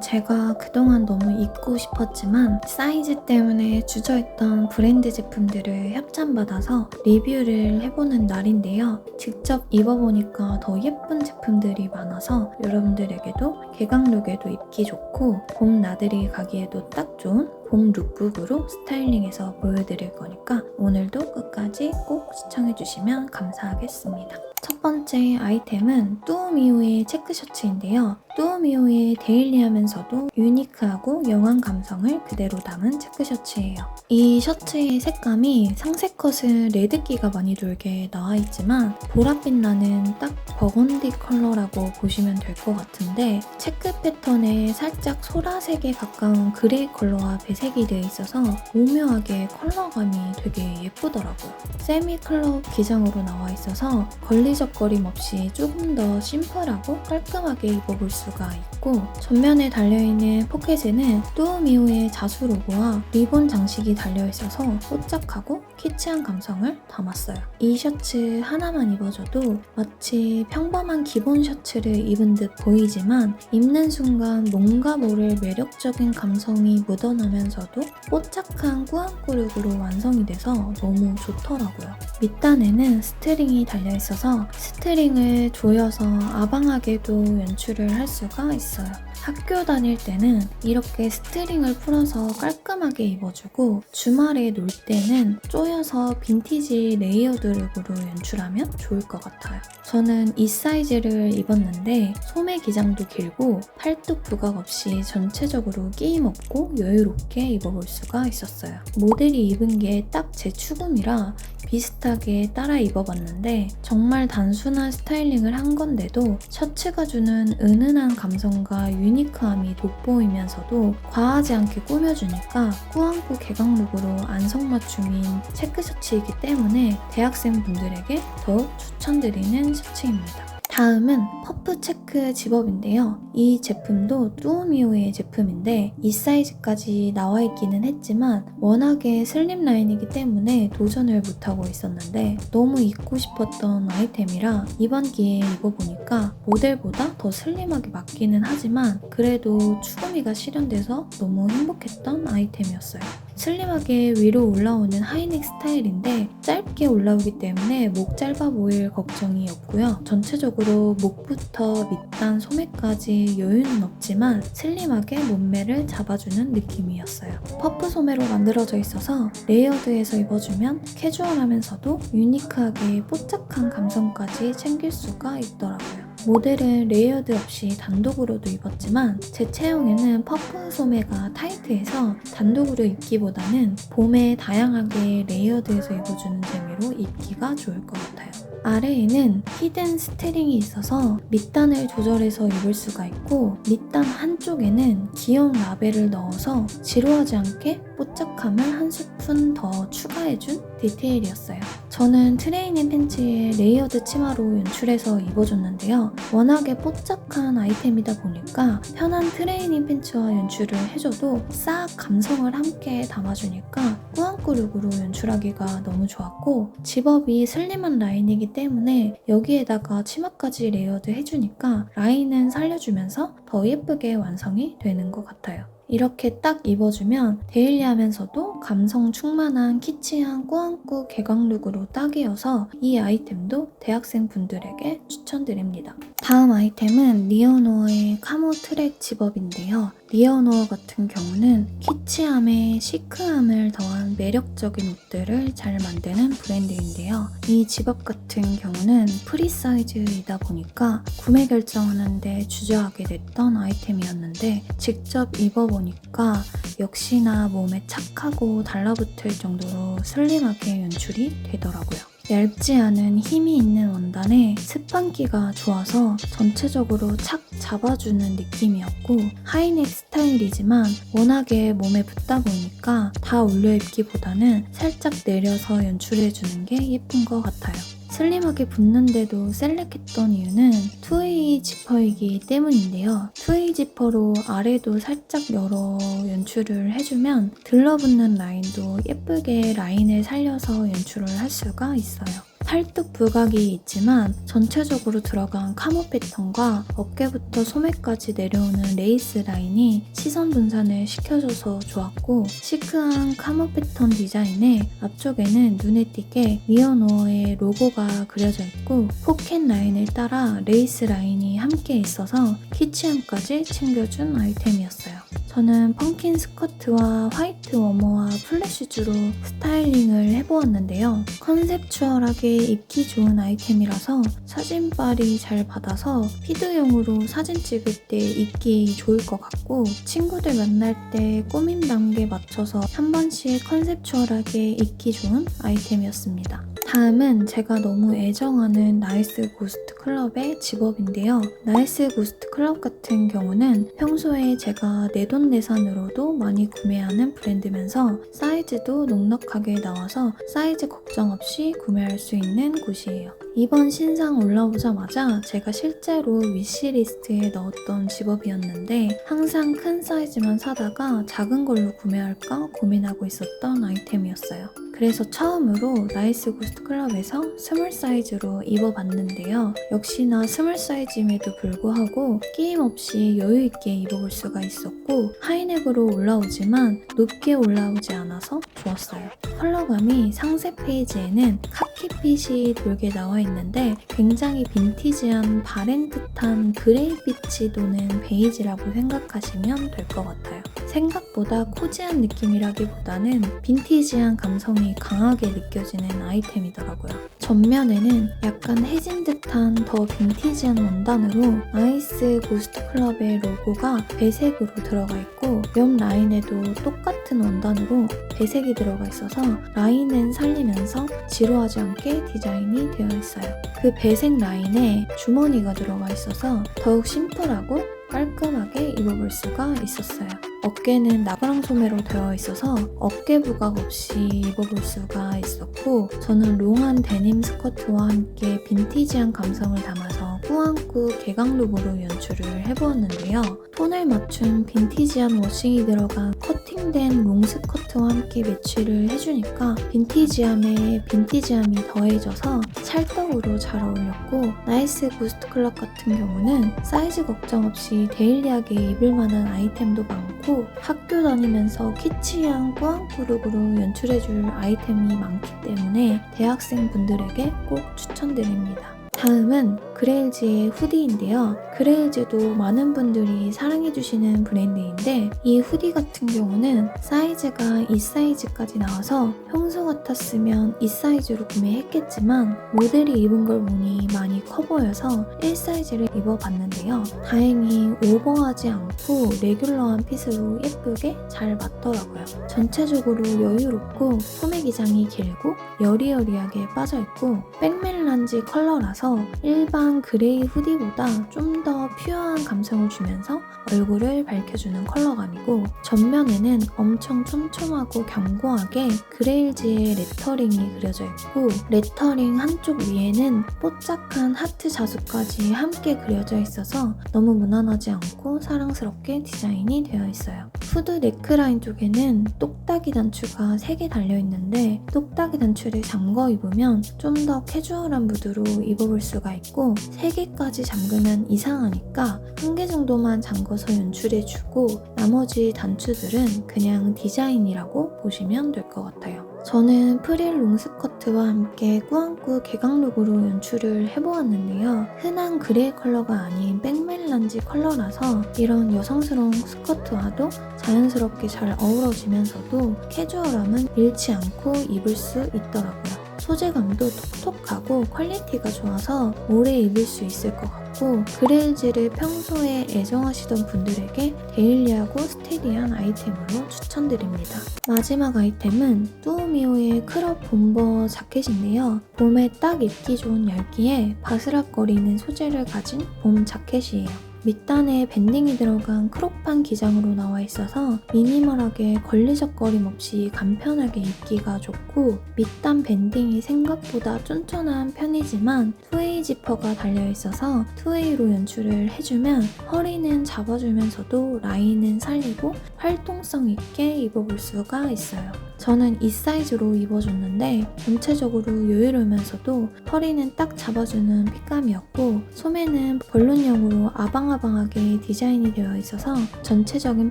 제가 그동안 너무 입고 싶었지만 사이즈 때문에 주저했던 브랜드 제품들을 협찬받아서 리뷰를 해보는 날인데요. 직접 입어보니까 더 예쁜 제품들이 많아서 여러분들에게도 개강룩에도 입기 좋고 봄 나들이 가기에도 딱 좋은 봄 룩북으로 스타일링해서 보여드릴 거니까 오늘도 끝까지 꼭 시청해주시면 감사하겠습니다. 첫 번째 아이템은 뚜우미오의 체크 셔츠인데요. 뚜우미오의 데일리하면서도 유니크하고 영한 감성을 그대로 담은 체크 셔츠예요. 이 셔츠의 색감이 상세 컷은 레드기가 많이 돌게 나와 있지만 보랏빛 나는 딱 버건디 컬러라고 보시면 될 것 같은데 체크 패턴에 살짝 소라색에 가까운 그레이 컬러와 배색이 되어 있어서 오묘하게 컬러감이 되게 예쁘더라고요. 세미 클럽 기장으로 나와 있어서 걸리 적거림 없이 조금 더 심플하고 깔끔하게 입어볼 수가 있고 전면에 달려있는 포켓에는 뚜우미오의 자수 로고와 리본 장식이 달려있어서 뽀짝하고 키치한 감성을 담았어요. 이 셔츠 하나만 입어줘도 마치 평범한 기본 셔츠를 입은 듯 보이지만 입는 순간 뭔가 모를 매력적인 감성이 묻어나면서도 뽀짝한 꾸안꾸룩으로 완성이 돼서 너무 좋더라고요. 밑단에는 스트링이 달려있어서 스트링을 조여서 아방하게도 연출을 할 수가 있어요. 학교 다닐 때는 이렇게 스트링을 풀어서 깔끔하게 입어주고 주말에 놀 때는 조여서 빈티지 레이어드 룩으로 연출하면 좋을 것 같아요. 저는 이 사이즈를 입었는데 소매 기장도 길고 팔뚝 부각 없이 전체적으로 끼임 없고 여유롭게 입어볼 수가 있었어요. 모델이 입은 게 딱 제 추금이라 비슷하게 따라 입어봤는데 정말 단순한 스타일링을 한 건데도 셔츠가 주는 은은한 감성과 유니 크함이 돋보이면서도 과하지 않게 꾸며주니까 꾸안꾸 개강룩으로 안성맞춤인 체크 셔츠이기 때문에 대학생 분들에게 더욱 추천드리는 셔츠입니다. 다음은 퍼프 체크 집업인데요. 이 제품도 뚜우미오의 제품인데 이 사이즈까지 나와 있기는 했지만 워낙에 슬림 라인이기 때문에 도전을 못하고 있었는데 너무 입고 싶었던 아이템이라 이번 기회에 입어보니까 모델보다 더 슬림하게 맞기는 하지만 그래도 추구미가 실현돼서 너무 행복했던 아이템이었어요. 슬림하게 위로 올라오는 하이넥 스타일인데 짧게 올라오기 때문에 목 짧아 보일 걱정이 없고요. 전체적으로 목부터 밑단 소매까지 여유는 없지만 슬림하게 몸매를 잡아주는 느낌이었어요. 퍼프 소매로 만들어져 있어서 레이어드해서 입어주면 캐주얼하면서도 유니크하게 뽀짝한 감성까지 챙길 수가 있더라고요. 모델은 레이어드 없이 단독으로도 입었지만 제 체형에는 퍼프 소매가 타이트해서 단독으로 입기보다는 봄에 다양하게 레이어드해서 입어주는 재미로 입기가 좋을 것 같아요. 아래에는 히든 스트링이 있어서 밑단을 조절해서 입을 수가 있고 밑단 한쪽에는 귀여운 라벨을 넣어서 지루하지 않게 뽀짝함을 한 스푼 더 추가해준 디테일이었어요. 저는 트레이닝 팬츠에 레이어드 치마로 연출해서 입어줬는데요. 워낙에 뽀짝한 아이템이다 보니까 편한 트레이닝 팬츠와 연출을 해줘도 싹 감성을 함께 담아주니까 꾸안꾸룩으로 연출하기가 너무 좋았고 집업이 슬림한 라인이기 때문에 여기에다가 치마까지 레이어드 해주니까 라인은 살려주면서 더 예쁘게 완성이 되는 것 같아요. 이렇게 딱 입어주면 데일리하면서도 감성 충만한 키치한 꾸안꾸 개광룩으로 딱이어서 이 아이템도 대학생 분들에게 추천드립니다. 다음 아이템은 리어노어의 카모 트랙 집업인데요. 리어노어 같은 경우는 키치함에 시크함을 더한 매력적인 옷들을 잘 만드는 브랜드인데요. 이 집업 같은 경우는 프리 사이즈이다 보니까 구매 결정하는데 주저하게 됐던 아이템이었는데 직접 입어보니까 역시나 몸에 착하고 달라붙을 정도로 슬림하게 연출이 되더라고요. 얇지 않은 힘이 있는 원단에 스판기가 좋아서 전체적으로 착 잡아주는 느낌이었고 하이넥 스타일이지만 워낙에 몸에 붙다 보니까 다 올려 입기보다는 살짝 내려서 연출해주는 게 예쁜 것 같아요. 슬림하게 붙는데도 셀렉했던 이유는 투웨이 지퍼이기 때문인데요. 투웨이 지퍼로 아래도 살짝 열어 연출을 해주면 들러붙는 라인도 예쁘게 라인을 살려서 연출을 할 수가 있어요. 팔뚝 부각이 있지만 전체적으로 들어간 카모 패턴과 어깨부터 소매까지 내려오는 레이스 라인이 시선 분산을 시켜줘서 좋았고 시크한 카모 패턴 디자인에 앞쪽에는 눈에 띄게 미어노어의 로고가 그려져 있고 포켓 라인을 따라 레이스 라인이 함께 있어서 키치함까지 챙겨준 아이템이었어요. 저는 펑킨 스커트와 화이트 워머와 플래시주로 스타일링을 해보았는데요. 컨셉추얼하게 입기 좋은 아이템이라서 사진빨이 잘 받아서 피드용으로 사진 찍을 때 입기 좋을 것 같고 친구들 만날 때 꾸민 단계 맞춰서 한 번씩 컨셉추얼하게 입기 좋은 아이템이었습니다. 다음은 제가 너무 애정하는 나이스 고스트 클럽의 집업인데요. 나이스 고스트 클럽 같은 경우는 평소에 제가 내돈내산으로도 많이 구매하는 브랜드면서 사이즈도 넉넉하게 나와서 사이즈 걱정 없이 구매할 수 있는 곳이에요. 이번 신상 올라오자마자 제가 실제로 위시리스트에 넣었던 집업이었는데 항상 큰 사이즈만 사다가 작은 걸로 구매할까 고민하고 있었던 아이템이었어요. 그래서 처음으로 나이스 고스트 클럽에서 스몰 사이즈로 입어봤는데요. 역시나 스몰 사이즈임에도 불구하고 끼임 없이 여유있게 입어볼 수가 있었고 하이넥으로 올라오지만 높게 올라오지 않아서 좋았어요. 컬러감이 상세 페이지에는 카키빛이 돌게 나와 있는데 굉장히 빈티지한 바렌듯한 그레이빛이 도는 베이지라고 생각하시면 될 것 같아요. 생각보다 코지한 느낌이라기보다는 빈티지한 감성이 강하게 느껴지는 아이템이더라고요. 전면에는 약간 해진 듯한 더 빈티지한 원단으로 나이스 고스트 클럽의 로고가 배색으로 들어가 있고 옆 라인에도 똑같은 원단으로 배색이 들어가 있어서 라인은 살리면서 지루하지 않게 디자인이 되어 있어요. 그 배색 라인에 주머니가 들어가 있어서 더욱 심플하고 깔끔하게 입어볼 수가 있었어요. 어깨는 나그랑 소매로 되어 있어서 어깨 부각 없이 입어볼 수가 있었고 저는 롱한 데님 스커트와 함께 빈티지한 감성을 담아서 꾸안꾸 개강룩으로 연출을 해보았는데요. 톤을 맞춘 빈티지한 워싱이 들어간 커팅된 롱 스커트와 함께 매치를 해주니까 빈티지함에 빈티지함이 더해져서 찰떡으로 잘 어울렸고 나이스 고스트 클럽 같은 경우는 사이즈 걱정 없이 데일리하게 입을 만한 아이템도 많고 학교 다니면서 키치한 꾸안꾸룩으로 연출해줄 아이템이 많기 때문에 대학생 분들에게 꼭 추천드립니다. 다음은 그레일즈의 후디인데요. 그레일즈도 많은 분들이 사랑해주시는 브랜드인데 이 후디 같은 경우는 사이즈가 이 사이즈까지 나와서 평소 같았으면 이 사이즈로 구매했겠지만 모델이 입은 걸 보니 많이 커 보여서 1 사이즈를 입어봤는데요. 다행히 오버하지 않고 레귤러한 핏으로 예쁘게 잘 맞더라고요. 전체적으로 여유롭고 소매 기장이 길고 여리여리하게 빠져있고 백멜란지 컬러라서 일반 그레이 후디보다 좀 더 퓨어한 감성을 주면서 얼굴을 밝혀주는 컬러감이고 전면에는 엄청 촘촘하고 견고하게 그레일즈의 레터링이 그려져 있고 레터링 한쪽 위에는 뽀짝한 하트 자수까지 함께 그려져 있어서 너무 무난하지 않고 사랑스럽게 디자인이 되어 있어요. 후드 네크라인 쪽에는 똑딱이 단추가 3개 달려있는데 똑딱이 단추를 잠궈 입으면 좀 더 캐주얼한 무드로 입어볼 수가 있고 3개까지 잠그면 이상하니까 한 개 정도만 잠궈서 연출해주고 나머지 단추들은 그냥 디자인이라고 보시면 될 것 같아요. 저는 프릴 롱스커트와 함께 꾸안꾸 개강룩으로 연출을 해보았는데요. 흔한 그레이 컬러가 아닌 백멜란지 컬러라서 이런 여성스러운 스커트와도 자연스럽게 잘 어우러지면서도 캐주얼함은 잃지 않고 입을 수 있더라고요. 소재감도 톡톡하고 퀄리티가 좋아서 오래 입을 수 있을 것 같고 그레일즈를 평소에 애정하시던 분들에게 데일리하고 스테디한 아이템으로 추천드립니다. 마지막 아이템은 뚜오미오의 크롭 bomber 자켓인데요. 봄에 딱 입기 좋은 얇기에 바스락거리는 소재를 가진 봄 자켓이에요. 밑단에 밴딩이 들어간 크롭한 기장으로 나와 있어서 미니멀하게 걸리적거림 없이 간편하게 입기가 좋고 밑단 밴딩이 생각보다 쫀쫀한 편이지만 2 지퍼가 달려있어서 투웨이로 연출을 해주면 허리는 잡아주면서도 라인은 살리고 활동성 있게 입어볼 수가 있어요. 저는 이 사이즈로 입어줬는데 전체적으로 여유로우면서도 허리는 딱 잡아주는 핏감이었고 소매는 벌룬형으로 아방아방하게 디자인이 되어 있어서 전체적인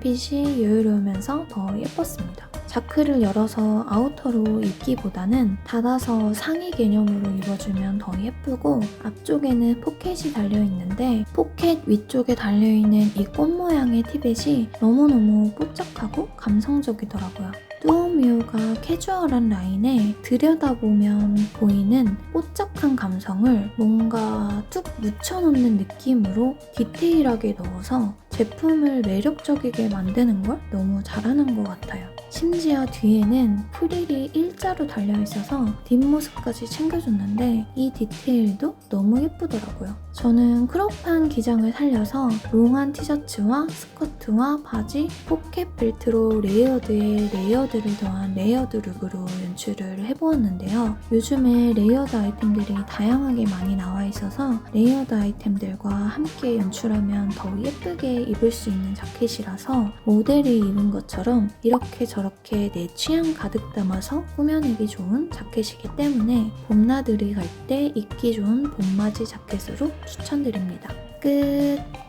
핏이 여유로우면서 더 예뻤습니다. 자크를 열어서 아우터로 입기보다는 닫아서 상의 개념으로 입어주면 더 예쁘고 앞쪽에는 포켓이 달려있는데 포켓 위쪽에 달려있는 이 꽃 모양의 티벳이 너무너무 뽀짝하고 감성적이더라고요. 뚜오미오가 캐주얼한 라인에 들여다보면 보이는 뽀짝한 감성을 뭔가 툭 묻혀놓는 느낌으로 디테일하게 넣어서 제품을 매력적이게 만드는 걸 너무 잘하는 것 같아요. 심지어 뒤에는 프릴이 일자로 달려있어서 뒷모습까지 챙겨줬는데 이 디테일도 너무 예쁘더라고요. 저는 크롭한 기장을 살려서 롱한 티셔츠와 스커트와 바지, 포켓 벨트로 레이어드에 레이어드를 더한 레이어드 룩으로 연출을 해보았는데요. 요즘에 레이어드 아이템들이 다양하게 많이 나와 있어서 레이어드 아이템들과 함께 연출하면 더 예쁘게 입을 수 있는 자켓이라서 모델이 입은 것처럼 이렇게 저렇게 내 취향 가득 담아서 꾸며내기 좋은 자켓이기 때문에 봄나들이 갈 때 입기 좋은 봄맞이 자켓으로 추천드립니다. 끝!